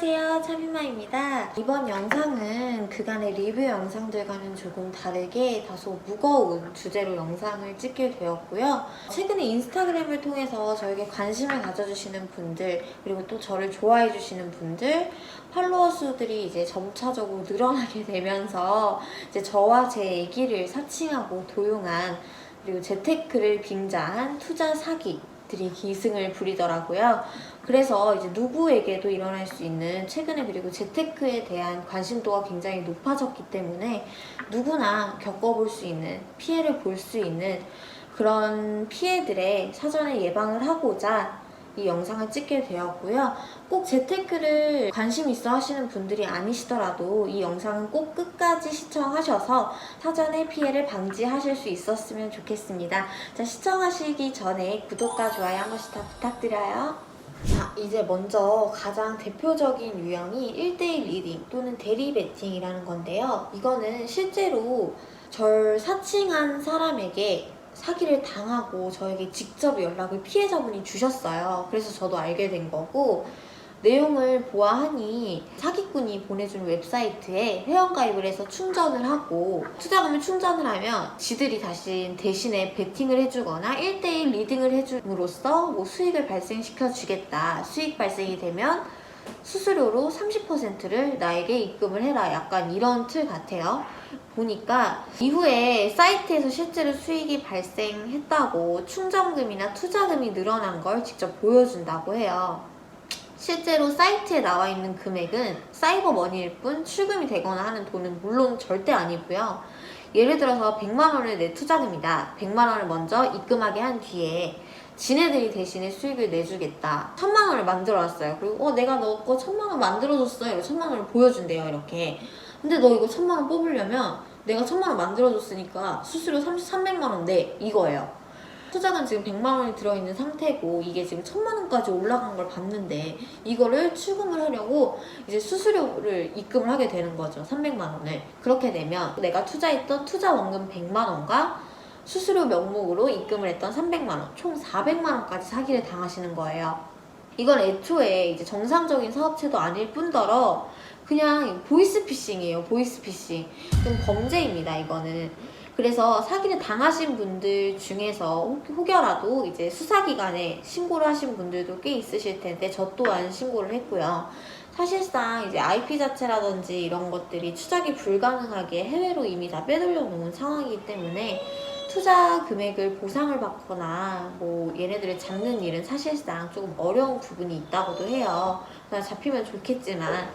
안녕하세요. 차비마입니다. 이번 영상은 그간의 리뷰 영상들과는 조금 다르게 다소 무거운 주제로 영상을 찍게 되었고요. 최근에 인스타그램을 통해서 저에게 관심을 가져주시는 분들 그리고 또 저를 좋아해 주시는 분들 팔로워 수들이 이제 점차적으로 늘어나게 되면서 이제 저와 제 얘기를 사칭하고 도용한 그리고 재테크를 빙자한 투자 사기 들이 기승을 부리더라고요. 그래서 이제 누구에게도 일어날 수 있는 최근에 그리고 재테크에 대한 관심도가 굉장히 높아졌기 때문에 누구나 겪어볼 수 있는 피해를 볼 수 있는 그런 피해들의 사전에 예방을 하고자 이 영상을 찍게 되었고요. 꼭 재테크를 관심 있어 하시는 분들이 아니시더라도 이 영상은 꼭 끝까지 시청하셔서 사전에 피해를 방지하실 수 있었으면 좋겠습니다. 자, 시청하시기 전에 구독과 좋아요 한 번씩 다 부탁드려요. 자, 이제 먼저 가장 대표적인 유형이 1대1 리딩 또는 대리 베팅이라는 건데요. 이거는 실제로 절 사칭한 사람에게 사기를 당하고 저에게 직접 연락을 피해자분이 주셨어요. 그래서 저도 알게 된 거고 내용을 보아하니 사기꾼이 보내준 웹사이트에 회원가입을 해서 충전을 하고 투자금을 충전을 하면 지들이 다시 대신에 베팅을 해주거나 1대1 리딩을 해줌으로써 뭐 수익을 발생시켜 주겠다. 수익 발생이 되면 수수료로 30%를 나에게 입금을 해라. 약간 이런 틀 같아요. 보니까 이후에 사이트에서 실제로 수익이 발생했다고 충전금이나 투자금이 늘어난 걸 직접 보여준다고 해요. 실제로 사이트에 나와 있는 금액은 사이버 머니일 뿐 출금이 되거나 하는 돈은 물론 절대 아니고요. 예를 들어서 100만 원을 내 투자금이다. 100만 원을 먼저 입금하게 한 뒤에 지네들이 대신에 수익을 내주겠다. 천만 원을 만들어 놨어요. 그리고 어 내가 너 거 천만 원 만들어줬어. 이렇게 천만 원을 보여준대요. 이렇게. 근데 너 이거 천만 원 뽑으려면 내가 천만 원 만들어줬으니까 수수료 30, 300만 원 내. 이거예요. 투자금 지금 100만 원이 들어있는 상태고 이게 지금 1000만 원까지 올라간 걸 봤는데 이거를 출금을 하려고 이제 수수료를 입금을 하게 되는 거죠. 300만 원을. 그렇게 되면 내가 투자했던 투자 원금 100만 원과 수수료 명목으로 입금을 했던 300만 원, 총 400만 원까지 사기를 당하시는 거예요. 이건 애초에 이제 정상적인 사업체도 아닐 뿐더러 그냥 보이스피싱이에요. 보이스피싱. 좀 범죄입니다. 이거는. 그래서 사기를 당하신 분들 중에서 혹- 혹여라도 이제 수사기관에 신고를 하신 분들도 꽤 있으실 텐데 저 또한 신고를 했고요. 사실상 이제 IP 자체라든지 이런 것들이 추적이 불가능하게 해외로 이미 다 빼돌려 놓은 상황이기 때문에 투자 금액을 보상을 받거나 뭐 얘네들을 잡는 일은 사실상 조금 어려운 부분이 있다고도 해요. 잡히면 좋겠지만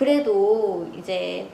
그래도 이제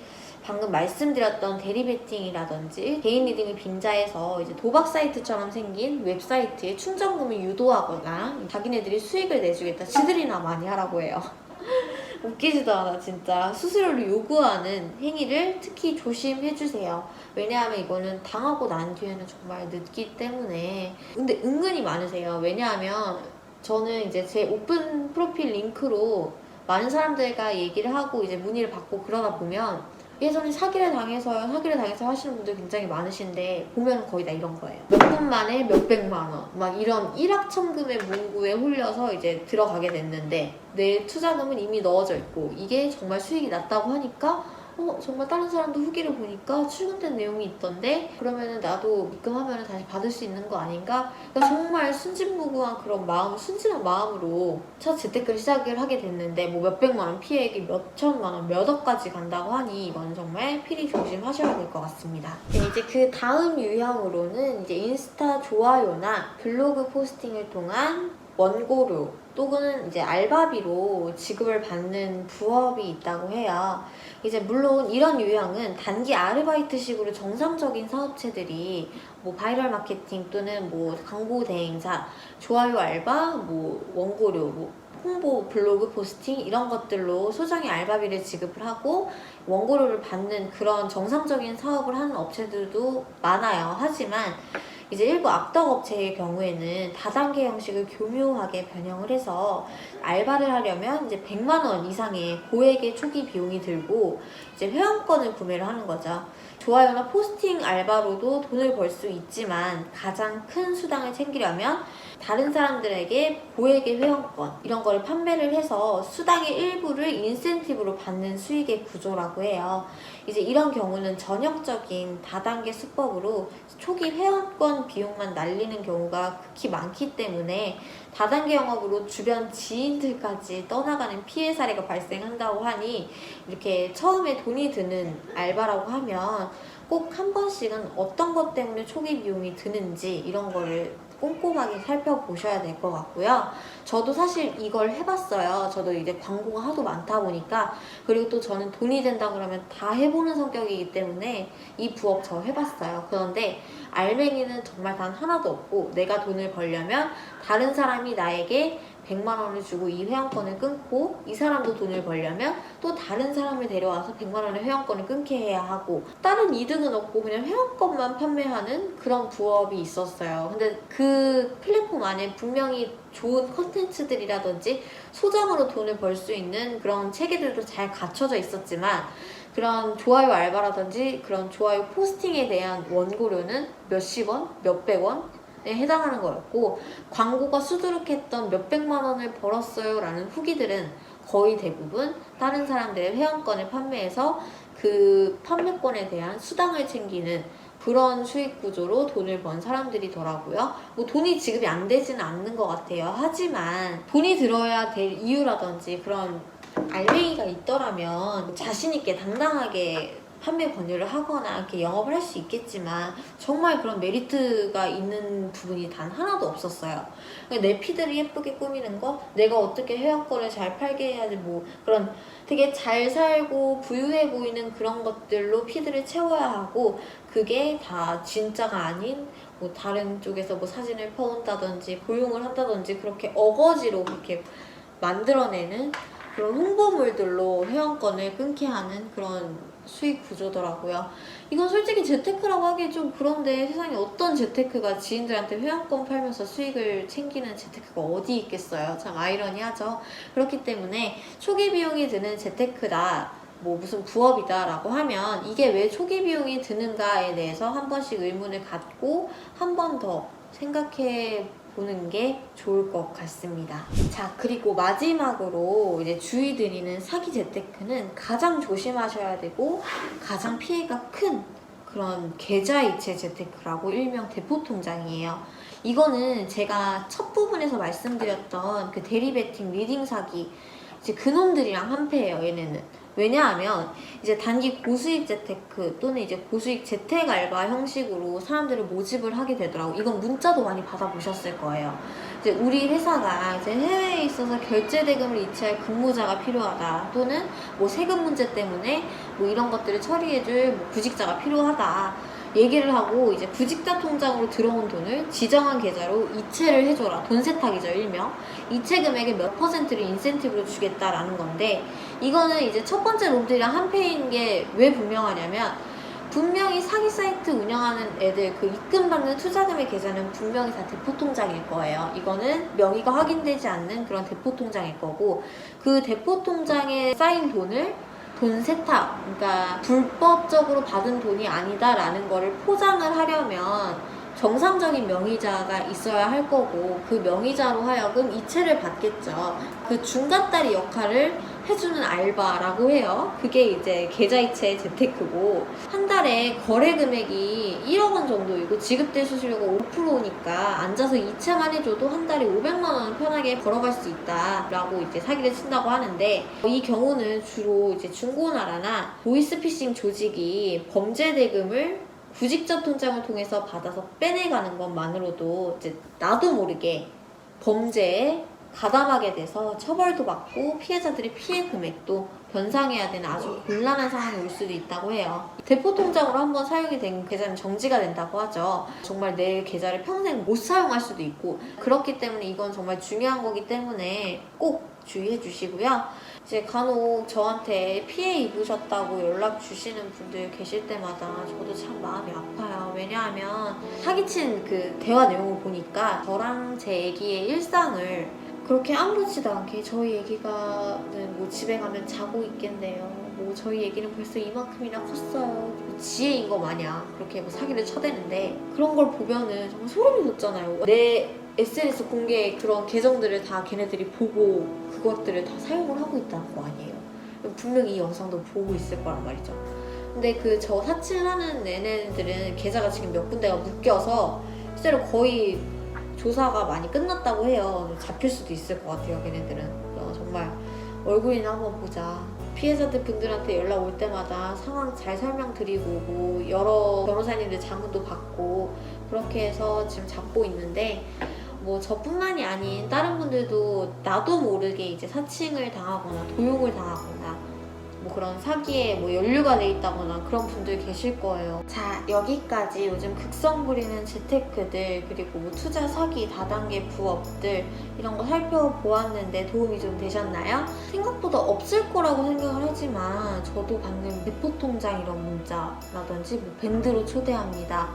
방금 말씀드렸던 대리베팅이라든지 개인 리딩을 빙자해서 이제 도박 사이트처럼 생긴 웹사이트에 충전금을 유도하거나 자기네들이 수익을 내주겠다. 지들이나 많이 하라고 해요. 웃기지도 않아 진짜 수수료를 요구하는 행위를 특히 조심해주세요. 왜냐하면 이거는 당하고 난 뒤에는 정말 늦기 때문에 근데 은근히 많으세요. 왜냐하면 저는 이제 제 오픈 프로필 링크로 많은 사람들과 얘기를 하고 이제 문의를 받고 그러다 보면 예전에 사기를 당해서요, 사기를 당해서 하시는 분들 굉장히 많으신데 보면 거의 다 이런 거예요. 몇 분 만에 몇 백만 원, 막 이런 일확천금의 문구에 홀려서 이제 들어가게 됐는데 내 투자금은 이미 넣어져 있고 이게 정말 수익이 났다고 하니까 어 정말 다른 사람도 후기를 보니까 출금된 내용이 있던데 그러면은 나도 입금하면 다시 받을 수 있는 거 아닌가? 그러니까 정말 순진무구한 그런 마음, 순진한 마음으로 첫 재테크를 시작을 하게 됐는데 뭐 몇백만 원 피해액이 몇천만 원, 몇 억까지 간다고 하니 이건 정말 필히 조심하셔야 될 것 같습니다. 네, 이제 그 다음 유형으로는 이제 인스타 좋아요나 블로그 포스팅을 통한 원고료 또는 이제 알바비로 지급을 받는 부업이 있다고 해요. 이제 물론 이런 유형은 단기 아르바이트식으로 정상적인 사업체들이 뭐 바이럴 마케팅 또는 뭐 광고 대행사, 좋아요 알바, 뭐 원고료, 뭐 홍보 블로그 포스팅 이런 것들로 소정의 알바비를 지급을 하고 원고료를 받는 그런 정상적인 사업을 하는 업체들도 많아요. 하지만 이제 일부 악덕 업체의 경우에는 다단계 형식을 교묘하게 변형을 해서 알바를 하려면 이제 100만 원 이상의 고액의 초기 비용이 들고 이제 회원권을 구매를 하는 거죠. 좋아요나 포스팅 알바로도 돈을 벌 수 있지만 가장 큰 수당을 챙기려면 다른 사람들에게 고액의 회원권 이런 거를 판매를 해서 수당의 일부를 인센티브로 받는 수익의 구조라고 해요. 이제 이런 경우는 전형적인 다단계 수법으로 초기 회원권 비용만 날리는 경우가 극히 많기 때문에 다단계 영업으로 주변 지인들까지 떠나가는 피해 사례가 발생한다고 하니 이렇게 처음에 돈이 드는 알바라고 하면 꼭 한 번씩은 어떤 것 때문에 초기 비용이 드는지 이런 거를 꼼꼼하게 살펴보셔야 될 것 같고요. 저도 사실 이걸 해봤어요. 저도 이제 광고가 하도 많다 보니까 그리고 또 저는 돈이 된다 그러면 다 해보는 성격이기 때문에 이 부업 저 해봤어요. 그런데 알맹이는 정말 단 하나도 없고 내가 돈을 벌려면 다른 사람이 나에게 100만 원을 주고 이 회원권을 끊고 이 사람도 돈을 벌려면 또 다른 사람을 데려와서 100만 원의 회원권을 끊게 해야 하고 다른 이득은 없고 그냥 회원권만 판매하는 그런 부업이 있었어요. 근데 그 플랫폼 안에 분명히 좋은 컨텐츠들이라든지 소정으로 돈을 벌 수 있는 그런 체계들도 잘 갖춰져 있었지만 그런 좋아요 알바라든지 그런 좋아요 포스팅에 대한 원고료는 몇십 원, 몇백 원 에 해당하는 거였고 광고가 수두룩했던 몇백만 원을 벌었어요 라는 후기들은 거의 대부분 다른 사람들의 회원권을 판매해서 그 판매권에 대한 수당을 챙기는 그런 수익 구조로 돈을 번 사람들이더라고요. 뭐 돈이 지급이 안 되지는 않는 것 같아요. 하지만 돈이 들어야 될 이유라든지 그런 알맹이가 있더라면 자신 있게 당당하게 판매 권유를 하거나 이렇게 영업을 할 수 있겠지만 정말 그런 메리트가 있는 부분이 단 하나도 없었어요. 그러니까 내 피드를 예쁘게 꾸미는 거, 내가 어떻게 회원권을 잘 팔게 해야지 뭐 그런 되게 잘 살고 부유해 보이는 그런 것들로 피드를 채워야 하고 그게 다 진짜가 아닌 뭐 다른 쪽에서 뭐 사진을 퍼온다든지 고용을 한다든지 그렇게 어거지로 그렇게 만들어내는 그런 홍보물들로 회원권을 끊게 하는 그런 수익 구조더라고요. 이건 솔직히 재테크라고 하기 좀 그런데 세상에 어떤 재테크가 지인들한테 회원권 팔면서 수익을 챙기는 재테크가 어디 있겠어요. 참 아이러니하죠. 그렇기 때문에 초기 비용이 드는 재테크다. 뭐 무슨 부업이다라고 하면 이게 왜 초기 비용이 드는가에 대해서 한 번씩 의문을 갖고 한 번 더 생각해 보는 게 좋을 것 같습니다. 자, 그리고 마지막으로 이제 주의 드리는 사기 재테크는 가장 조심하셔야 되고 가장 피해가 큰 그런 계좌이체 재테크라고 일명 대포통장이에요. 이거는 제가 첫 부분에서 말씀드렸던 그 대리베팅 리딩 사기 이제 그놈들이랑 한패예요, 얘네는. 왜냐하면 이제 단기 고수익 재테크 또는 이제 고수익 재택 알바 형식으로 사람들을 모집을 하게 되더라고. 이건 문자도 많이 받아보셨을 거예요. 이제 우리 회사가 이제 해외에 있어서 결제 대금을 이체할 근무자가 필요하다. 또는 뭐 세금 문제 때문에 뭐 이런 것들을 처리해줄 뭐 구직자가 필요하다. 얘기를 하고 이제 구직자 통장으로 들어온 돈을 지정한 계좌로 이체를 해줘라. 돈 세탁이죠, 일명. 이체 금액의 몇 퍼센트를 인센티브로 주겠다라는 건데 이거는 이제 첫 번째 놈들이랑 한패인 게 왜 분명하냐면 분명히 사기 사이트 운영하는 애들 그 입금 받는 투자금의 계좌는 분명히 다 대포 통장일 거예요. 이거는 명의가 확인되지 않는 그런 대포 통장일 거고 그 대포 통장에 쌓인 돈을 돈 세탁, 그러니까 불법적으로 받은 돈이 아니다라는 거를 포장을 하려면 정상적인 명의자가 있어야 할 거고 그 명의자로 하여금 이체를 받겠죠. 그 중간다리 역할을 해주는 알바라고 해요. 그게 이제 계좌이체 재테크고 한 달에 거래 금액이 1억 원 정도이고 지급될 수수료가 5%니까 앉아서 이체만 해줘도 한 달에 500만 원은 편하게 벌어갈 수 있다라고 이제 사기를 친다고 하는데 이 경우는 주로 이제 중고나라나 보이스피싱 조직이 범죄 대금을 구직자 통장을 통해서 받아서 빼내가는 것만으로도 이제 나도 모르게 범죄에 가담하게 돼서 처벌도 받고 피해자들이 피해 금액도 변상해야 되는 아주 곤란한 상황이 올 수도 있다고 해요. 대포 통장으로 한번 사용이 된 계좌는 정지가 된다고 하죠. 정말 내 계좌를 평생 못 사용할 수도 있고 그렇기 때문에 이건 정말 중요한 거기 때문에 꼭 주의해 주시고요. 이제 간혹 저한테 피해 입으셨다고 연락 주시는 분들 계실 때마다 저도 참 마음이 아파요. 왜냐하면 사기친 그 대화 내용을 보니까 저랑 제 애기의 일상을 그렇게 아무렇지도 않게 저희 애기가는 뭐 집에 가면 자고 있겠네요. 뭐 저희 애기는 벌써 이만큼이나 컸어요. 뭐 지혜인 거 마냥 그렇게 뭐 사기를 쳐대는데 그런 걸 보면은 정말 소름이 돋잖아요. 내 SNS 공개 그런 계정들을 다 걔네들이 보고 그것들을 다 사용을 하고 있다는 거 아니에요. 분명히 이 영상도 보고 있을 거란 말이죠. 근데 그 저 사칭하는 얘네들은 계좌가 지금 몇 군데가 묶여서 실제로 거의 조사가 많이 끝났다고 해요. 잡힐 수도 있을 것 같아요, 걔네들은. 어, 정말 얼굴이나 한번 보자. 피해자들 분들한테 연락 올 때마다 상황 잘 설명드리고 뭐 여러 변호사님들 자문도 받고 그렇게 해서 지금 잡고 있는데 뭐 저뿐만이 아닌 다른 분들도 나도 모르게 이제 사칭을 당하거나 도용을 당하거나 뭐 그런 사기에 뭐 연루가 돼 있다거나 그런 분들 계실 거예요. 자 여기까지 요즘 극성 부리는 재테크들 그리고 뭐 투자 사기 다단계 부업들 이런 거 살펴보았는데 도움이 좀 되셨나요? 생각보다 없을 거라고 생각을 하지만 저도 방금 대포 통장 이런 문자라든지 뭐 밴드로 초대합니다.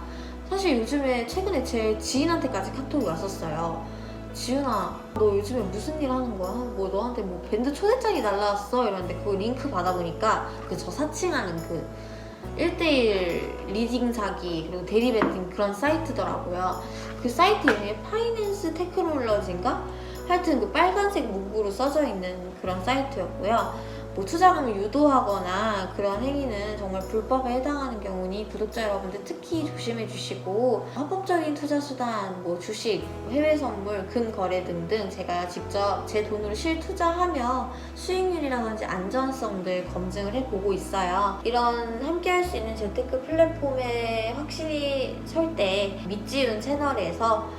사실 요즘에 최근에 제 지인한테까지 카톡이 왔었어요. 지윤아, 너 요즘에 무슨 일 하는 거야? 뭐 너한테 뭐 밴드 초대장이 날라왔어? 이러는데 그거 링크 받아보니까 그 저 사칭하는 그 1대1 리딩 사기 그리고 대리 베팅 그런 사이트더라고요. 그 사이트 이름이 파이낸스 테크놀러지인가? 하여튼 그 빨간색 문구로 써져 있는 그런 사이트였고요. 뭐 투자금을 유도하거나 그런 행위는 정말 불법에 해당하는 경우니 구독자 여러분들 특히 조심해 주시고 합법적인 투자 수단, 뭐 주식, 해외 선물, 금 거래 등등 제가 직접 제 돈으로 실투자하며 수익률이라든지 안전성들 검증을 해보고 있어요. 이런 함께할 수 있는 재테크 플랫폼에 확실히 설 때 밑지은 채널에서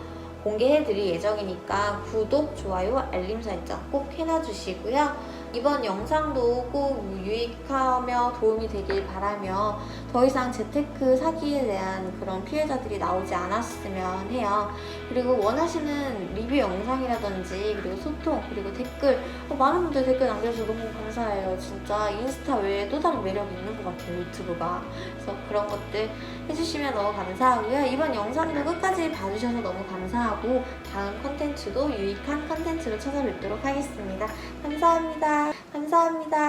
공개해드릴 예정이니까 구독, 좋아요, 알림 설정 꼭 해놔주시고요. 이번 영상도 꼭 유익하며 도움이 되길 바라며 더 이상 재테크 사기에 대한 그런 피해자들이 나오지 않았으면 해요. 그리고 원하시는 리뷰 영상이라든지 그리고 소통 그리고 댓글 어, 많은 분들 댓글 남겨주셔서 너무 감사해요. 진짜 인스타 외에 또 다른 매력이 있는 것 같아요 유튜브가. 그래서 그런 것들 해주시면 너무 감사하고요. 이번 영상도 끝까지 봐주셔서 너무 감사하고 다음 컨텐츠도 유익한 컨텐츠로 찾아뵙도록 하겠습니다. 감사합니다. 감사합니다.